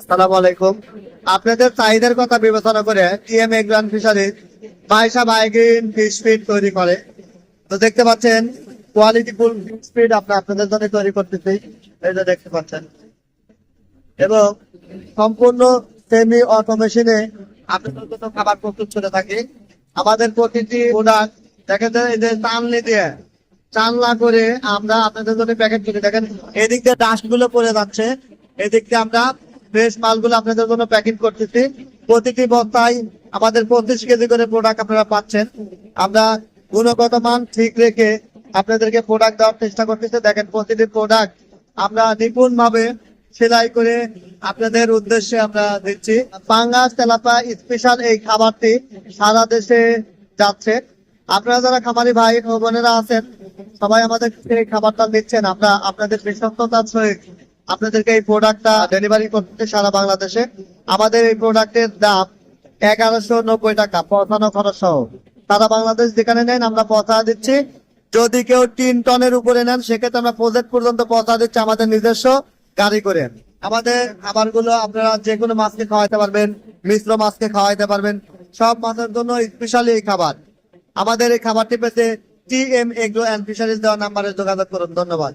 আসসালামু আলাইকুম। আপনাদের চাহিদার কথা বিবেচনা করে টিএম এগ্রান ফিশারিজ মাইশা মাইগ্রিন ফিশ ফিড তৈরি করে। তো দেখতে পাচ্ছেন কোয়ালিটি ফুল ফিশ ফিড আমরা আপনাদের জন্য তৈরি করতেছি। যে দেখতে পাচ্ছেন। এবং সম্পূর্ণ সেমি অটোমেশনে আপনাদের জন্য খাবার প্রস্তুত করে থাকি। আমাদের প্রতিটি প্রোডাক্ট দেখেন যে এই যে চালনি দিয়ে চালনা করে আমরা আপনাদের জন্য প্যাকেট করে দেখেন, এদিক দিয়ে ডাস্টগুলো পড়ে যাচ্ছে, এদিক দিয়ে আমরা ফ্রেশ মালগুলো আপনাদের জন্য প্যাকেট করতেছি। প্রতিটি বস্তায় আমাদের পঁচিশ কেজি করে প্রোডাক্ট আপনারা পাচ্ছেন। আমরা গুণগত মান ঠিক রেখে আপনাদেরকে প্রোডাক্ট দেওয়ার চেষ্টা করতেছি। দেখেন, প্রতিটি প্রোডাক্ট আমরা নিপুণ ভাবে সেলাই করে আপনাদের উদ্দেশ্যে আমরা দিচ্ছি। পাঙ্গাস তেলাপা স্পেশাল এই খাবারটি সারা দেশে যাচ্ছে। আপনারা যারা খামারি ভাই ও বোনেরা আছেন, সবাই আমাদের এই খাবারটা দিচ্ছেন আমরা আপনাদের বিশ্বস্ততার সহিত আপনাদেরকে এই প্রোডাক্টটা ডেলিভারি করতে সারা বাংলাদেশে। আমাদের এই প্রোডাক্টের দাম এগারোশো নব্বই টাকা, পৌঁছানো খরচ সহ। সারা বাংলাদেশ যেখানে নেন, আমরা পৌঁছা দিচ্ছি। যদি কেউ তিন টনের উপরে নেন, সেক্ষেত্রে আমরা প্রজেক্ট পর্যন্ত পৌঁছা দিচ্ছি আমাদের নিজস্ব গাড়ি করে। আমাদের খাবারগুলো আপনারা যে কোনো মাছকে খাওয়াইতে পারবেন, মিশ্র মাছকে খাওয়াইতে পারবেন। সব মাছের জন্য স্পেশালি এই খাবার। আমাদের এই খাবারটি পেতে T M agro and fisheries দেওয়া নাম্বারে যোগাযোগ করুন। ধন্যবাদ।